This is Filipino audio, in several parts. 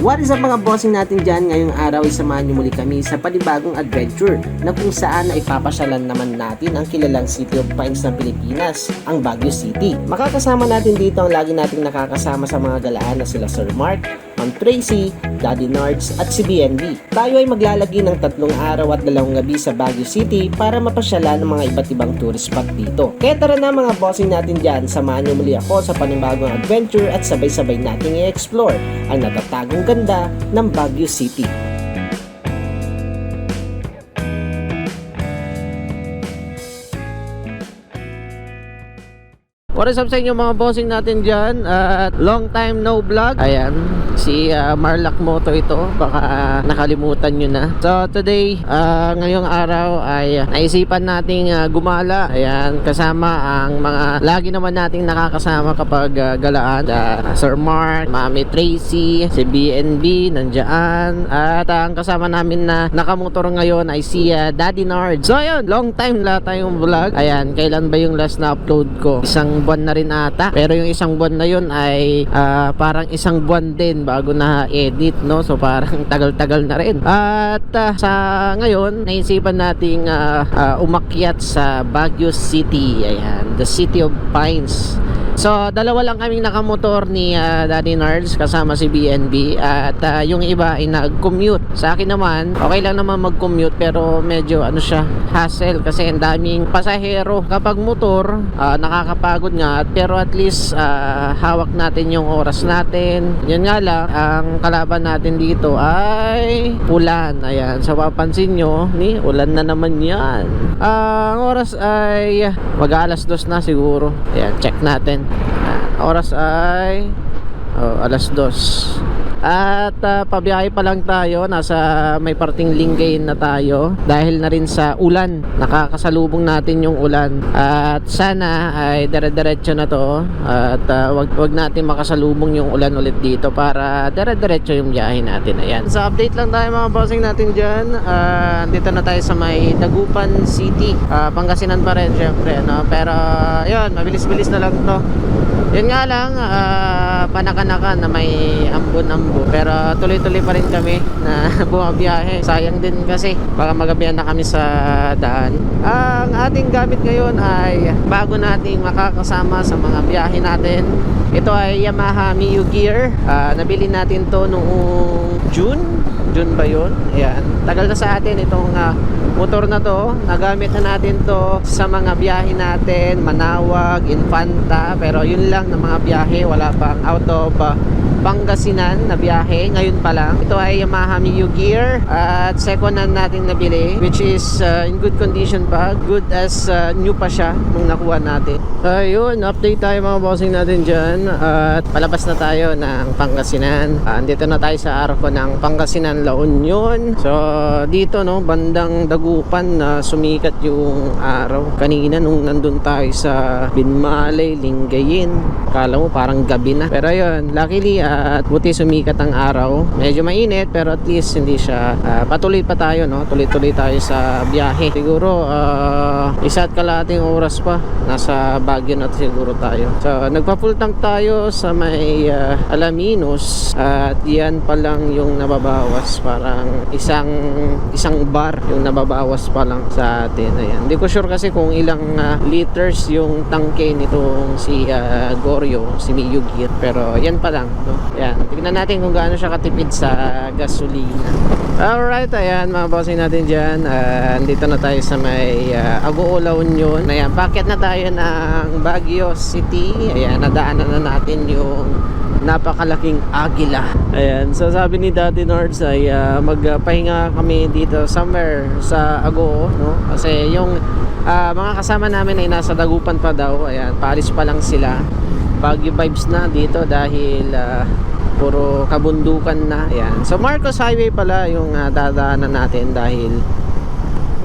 What is up mga bossing natin dyan ngayong araw ay samahan niyo muli kami sa panibagong adventure na kung saan ay papasyalan naman natin ang kilalang City of Pines ng Pilipinas, ang Baguio City. Makakasama natin dito ang lagi nating nakakasama sa mga galaan na sila Sir Mark, Ma'am Tracy, Daddy Nards at si BNB. Tayo ay maglalagi ng tatlong araw at dalawang gabi sa Baguio City para mapasyalan ng mga iba't ibang tourist spot dito. Kaya tara na mga bossing natin dyan, samahan niyo muli ako sa panibagong adventure at sabay-sabay nating i-explore ang natatagong ganda ng Baguio City. What is up sa inyo mga bossing natin dyan? At long time no vlog. Ayan, si uh, Marlak Moto ito. Baka nakalimutan nyo na. So today, uh, ngayong araw ay naisipan nating uh, gumala. Ayan, kasama ang mga lagi naman nating nakakasama kapag uh, galaan. Uh, Sir Mark, Mami Tracy, si BNB, nandyan At uh, ang kasama namin na nakamotor ngayon ay si uh, Daddy Nard. So ayun, long time la tayong vlog. Ayan, kailan ba yung last na upload ko? Isang buwan na rin ata. Pero yung isang buwan na yun ay ah, parang isang buwan din bago na edit no? So parang tagal-tagal na rin. At ah, sa ngayon naisipan nating ah, ah, umakyat sa Baguio City. Ayan the City of Pines So, dalawa lang kaming nakamotor ni ah, Daddy Nards kasama si BNB at ah, yung iba ay nag-commute. Sa akin naman, okay lang naman mag-commute pero medyo ano siya, hassle kasi ang daming pasahero. Kapag motor, ah, nakakapagod nga pero at least ah, hawak natin yung oras natin. Yun nga lang, ang kalaban natin dito ay ulan. Ayan, so papansin nyo, ni ulan na naman yan. Ah, ang oras ay mag alas dos na siguro. Ayan, check natin. Oras ay oh, alas dos. At ah, pabiyahe pa lang tayo, nasa may parting linggayin na tayo dahil na rin sa ulan. Nakakasalubong natin yung ulan. At sana ay dire-diretso na to at ah, wag wag natin makasalubong yung ulan ulit dito para dire-diretso yung biyahe natin. Ayan. Sa update lang tayo mga bossing natin diyan. Ah, dito na tayo sa may Dagupan City. Ah, Pangasinan pa rin syempre, no? Pero yun, mabilis-bilis na lang to. Yun nga lang, ah, panaka-naka na may ambon-ambo. Pero tuloy-tuloy pa rin kami na bumabiyahe. Sayang din kasi baka magabihan na kami sa daan. Ang ating gamit ngayon ay bago nating makakasama sa mga biyahe natin. Ito ay Yamaha Miu Gear. Ah, nabili natin to noong June. June ba yun? Ayan. Tagal na sa atin itong ah, motor na to. Nagamit na natin to sa mga biyahe natin. Manawag, Infanta. Pero yun lang na mga biyahe. Wala pang out of ah, Pangasinan na biyahe. Ngayon pa lang. Ito ay Yamaha Miu Gear. At second hand natin nabili. Which is ah, in good condition pa. Good as ah, new pa siya nung nakuha natin. Ayun, update tayo mga bossing natin dyan. At palabas na tayo ng Pangasinan. Ah, Andito na tayo sa arko ng Pangasinan La Union. So, dito no, bandang dagupan na sumikat yung araw. Kanina nung nandun tayo sa Binmalay, Lingayin. Kala mo parang gabi na. Pero yun, luckily at buti sumikat ang araw. Medyo mainit pero at least hindi siya ah, patuloy pa tayo no. Tuloy-tuloy tayo sa biyahe. Siguro ah, isa at kalating oras pa nasa Baguio na siguro tayo. So nagpa-full tank tayo sa may ah, Alaminos at yan pa lang yung nababawas parang isang isang bar yung nababawas pa lang sa atin. Ayan. Hindi ko sure kasi kung ilang ah, liters yung tangke nitong si ah, Goryo, si Miyugir. Pero yan pa lang. No? Yan. Tignan natin kung gaano siya katipid sa gasolina. Alright, ayan mga bossing natin dyan. Ah, andito na tayo sa may uh, Agoola Union. Ayan, packet na tayo ng Baguio City. Ayan, nadaanan na natin yung napakalaking agila. Ayan, so sabi ni Daddy Nords ay ah, magpahinga kami dito somewhere sa Agoo, no? Kasi yung ah, mga kasama namin ay nasa Dagupan pa daw. Ayan, paalis pa lang sila. Baguio vibes na dito dahil ah, puro kabundukan na. Ayan. So Marcos Highway pala yung ah, dadaanan natin dahil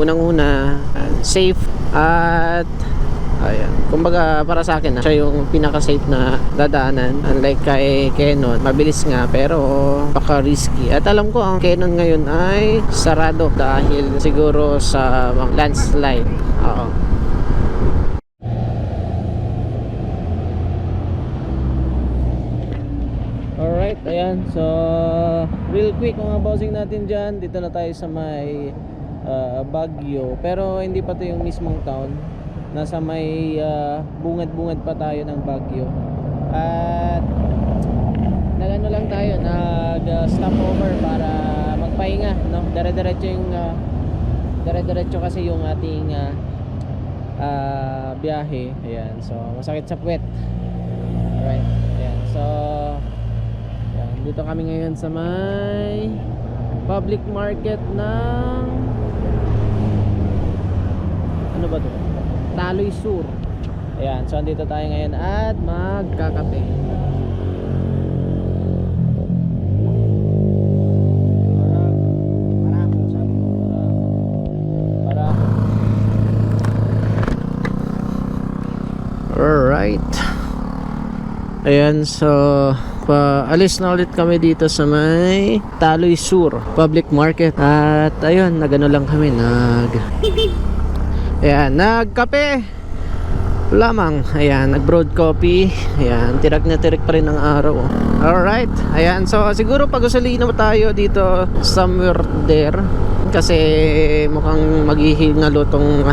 unang-una ah, safe at Ayan. Kumbaga para sa akin, ah, siya yung pinaka-safe na dadaanan. Unlike kay Canon, mabilis nga pero baka risky. At alam ko ang Canon ngayon ay sarado dahil siguro sa landslide. Oo. Alright. Ayan. So, real quick mga bossing natin dyan. Dito na tayo sa may ah, Baguio. Pero hindi pa to yung mismong town. Nasa may ah, bungad-bungad pa tayo ng Baguio. At nagano lang tayo, nag uh, para magpahinga, no? Dire-diretso yung ah, dire-diretso kasi yung ating ah, ah, biyahe. Ayan. So, masakit sa puwet. Alright. Ayan. So. Dito kami ngayon sa may public market ng ano ba to? Taloy Sur. Ayan. So, andito tayo ngayon at magkakape. Alright. Ayan, so paalis na ulit kami dito sa may Taloy Sur Public Market. At ayun, nagano lang kami, nag Ayan, nagkape lamang. Ayan, nag-broad coffee. Ayan, tirak na tirik pa rin ang araw. Alright. Ayan, so siguro pag-gasolina pa tayo dito somewhere there. Kasi mukhang maghihingalo tong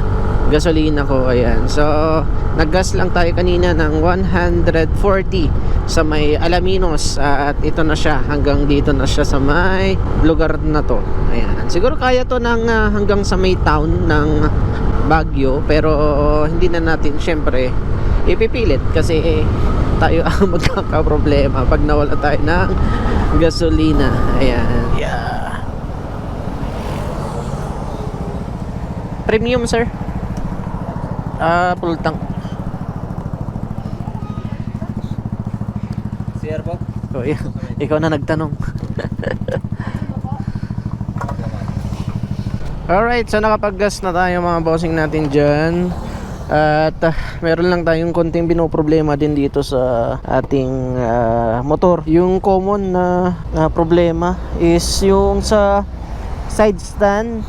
gasolina ko. Ayan. So, naggas lang tayo kanina ng 140 sa may Alaminos. At ito na siya. Hanggang dito na siya sa may lugar na to. Ayan. Siguro kaya to ng ah, hanggang sa may town ng Baguio pero hindi na natin syempre ipipilit kasi tayo ang magkakaproblema pag nawala tayo ng gasolina ayan yeah. premium sir ah full tank Sir po? oh, yeah. ikaw na nagtanong Alright, so nakapag-gas na tayo mga bossing natin dyan At ah, meron lang tayong konting binoproblema din dito sa ating ah, motor Yung common na ah, problema is yung sa side stand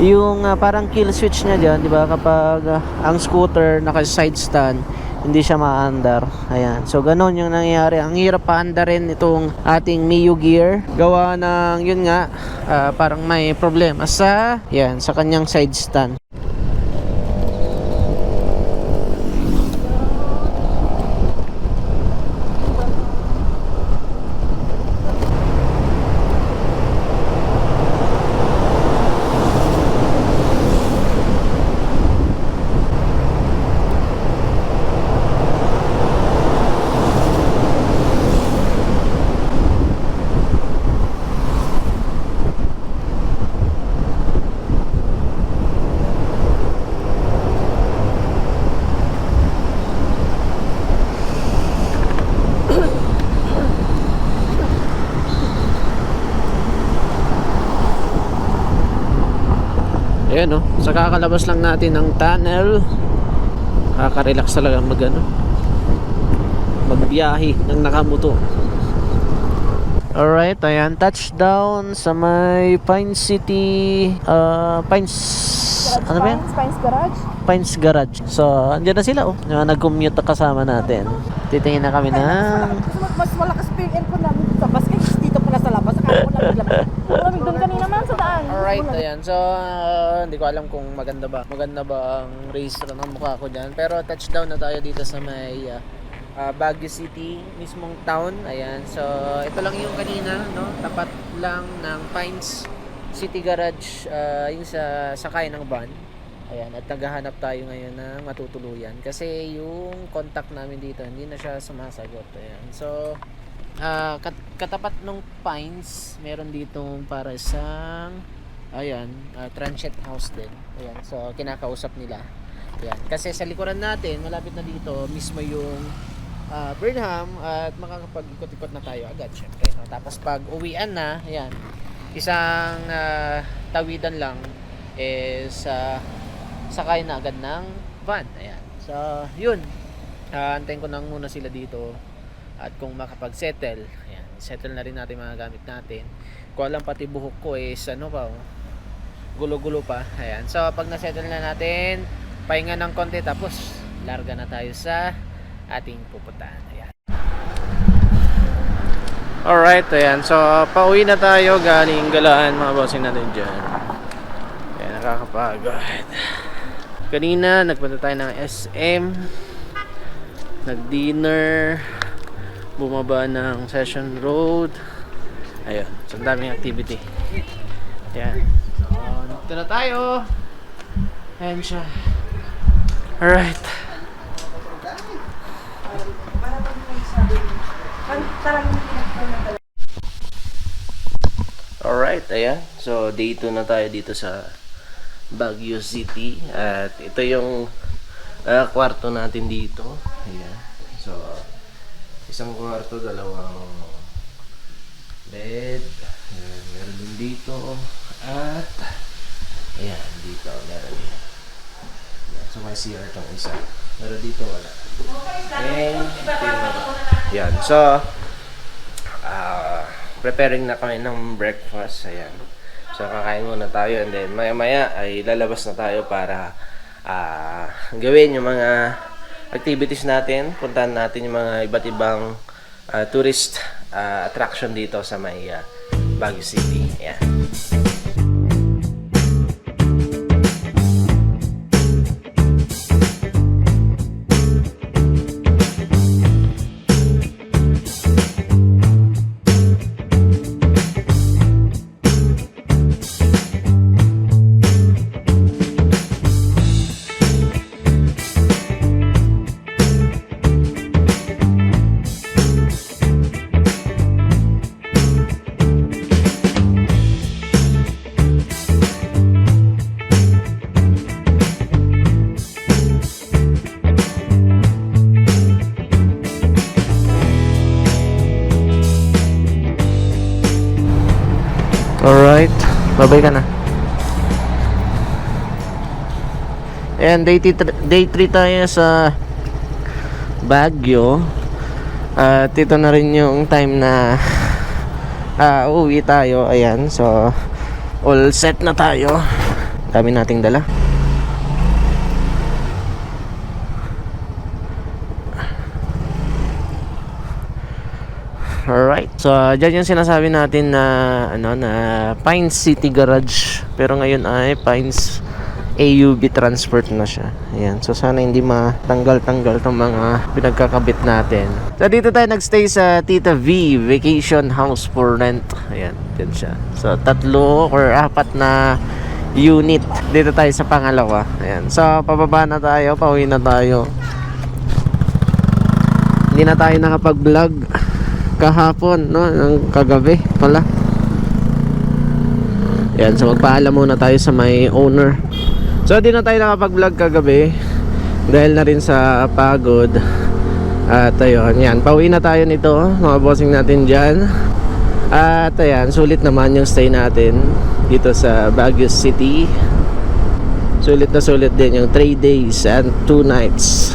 Yung ah, parang kill switch niya dyan, di ba? Kapag ah, ang scooter naka side stand hindi siya maandar. Ayan. So, ganun yung nangyayari. Ang hirap paandarin itong ating Mio Gear. Gawa ng, yun nga, ah, parang may problema sa, yan, sa kanyang side stand. Ayan no, sa kakalabas lang natin ng tunnel. Nakaka-relax talaga mag ano, magbiyahe ng nakamoto. Alright, ayan, touchdown sa may Pine City, uh, Pines, ano ba yan? Pines, Pines Garage. Pines Garage. So, andyan na sila oh, na nag-commute na kasama natin. Titingin na kami ng Mas, malakas pa yung aircon namin sa kaysa dito pala sa labas. Malamig doon kanina man sa daan. Alright, ayan. So, uh, hindi ko alam kung maganda ba. Maganda ba ang registro ng mukha ko dyan. Pero touchdown na tayo dito sa may uh, uh, Baguio City, mismong town. Ayan. So, ito lang yung kanina, no? Tapat lang ng Pines City Garage, uh, yung sa sakay ng van. Ayan, at naghahanap tayo ngayon ng matutuluyan kasi yung contact namin dito hindi na siya sumasagot. Ayan. So, Ah, kat- katapat nung Pines, meron dito para isang ayan, ah, transient house din. Ayan, so kinakausap nila. Ayan, kasi sa likuran natin, malapit na dito, mismo yung ah, Burnham at makakapag-ikot-ikot na tayo agad syempre. No? Tapos pag uwian na, ayan, isang ah, tawidan lang is ah, sakay na agad ng van. Ayan. So, yun. Ah, antayin ko lang muna sila dito at kung makapag-settle ayan, settle na rin natin mga gamit natin kung alam pati buhok ko is ano pa oh, gulo-gulo pa ayan, so pag na-settle na natin pahinga ng konti tapos larga na tayo sa ating pupuntahan ayan Alright, ayan. So, pauwi na tayo galing galaan mga bossing natin dyan. Kaya nakakapagod. Kanina, nagpunta tayo ng SM. Nag-dinner. Bumaba ng Session Road. Ayun. So, daming activity. Ayan. So, dito na tayo. Ayan siya. Alright. Alright, ayan. So, day 2 na tayo dito sa Baguio City. At ito yung ah, kwarto natin dito. Ayan. So, isang kwarto, dalawang bed. Ayan, meron din dito. At, ayan, dito, meron din. Ayan, so, may CR tong isa. Pero dito wala. And. Ayan, so, ah preparing na kami ng breakfast. Ayan. So, kakain muna tayo and then maya-maya ay lalabas na tayo para ah, gawin yung mga activities natin. Puntahan natin yung mga iba't ibang ah, tourist ah, attraction dito sa may ah, Baguio City. Ayan. Babay ka na. And day 3 day 3 tayo sa Baguio. At ito na rin yung time na ah uuwi tayo. Ayan. So, all set na tayo. Dami nating dala. Alright. So, uh, dyan yung sinasabi natin na ano na Pines City Garage. Pero ngayon ay Pines AUB transport na siya. Ayan. So, sana hindi matanggal-tanggal tong mga pinagkakabit natin. So, dito tayo nagstay sa Tita V Vacation House for Rent. Ayan. Dyan siya. So, tatlo or apat na unit. Dito tayo sa pangalawa. Ayan. So, pababa na tayo. Pauwi na tayo. Hindi na tayo nakapag-vlog kahapon, no? Ng kagabi pala. Yan, so magpaalam muna tayo sa may owner. So, di na tayo nakapag-vlog kagabi dahil na rin sa pagod. At ayun, yan, pauwi na tayo nito, mga bossing natin dyan. At ayan, sulit naman yung stay natin dito sa Baguio City. Sulit na sulit din yung 3 days and 2 nights.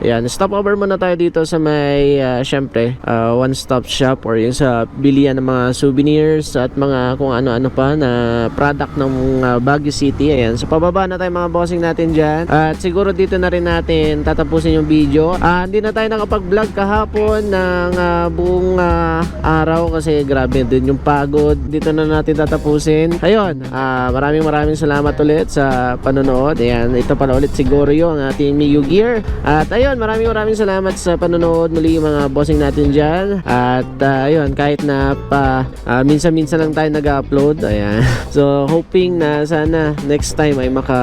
Ayan, stop over muna tayo dito sa may, ah, syempre, ah, one-stop shop or yung sa bilian ng mga souvenirs at mga kung ano-ano pa na product ng ah, Baguio City. Ayan, so pababa na tayo mga bossing natin dyan. At siguro dito na rin natin tatapusin yung video. Ah, hindi na tayo nakapag-vlog kahapon ng ah, buong ah, araw kasi grabe din yung pagod. Dito na natin tatapusin. Ayun, ah, maraming maraming salamat ulit sa panonood. Ayan, ito pala ulit si Goryo, ang ating Miyu Gear. At ayun, maraming maraming salamat sa panonood muli mga bossing natin dyan. At ah, ayun, kahit na pa ah, minsan-minsan lang tayo nag-upload. Ayan. So, hoping na sana next time ay maka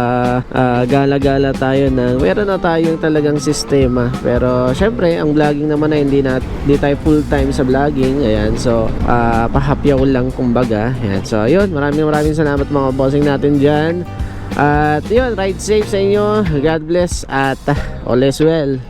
ah, gala-gala tayo ng meron na tayong talagang sistema. Pero syempre, ang vlogging naman ay hindi na hindi tayo full time sa vlogging. Ayan. So, uh, pahapyaw lang kumbaga. Ayan. So, ayun, maraming maraming salamat mga bossing natin dyan. At yun, ride safe sa inyo. God bless at uh, all is well.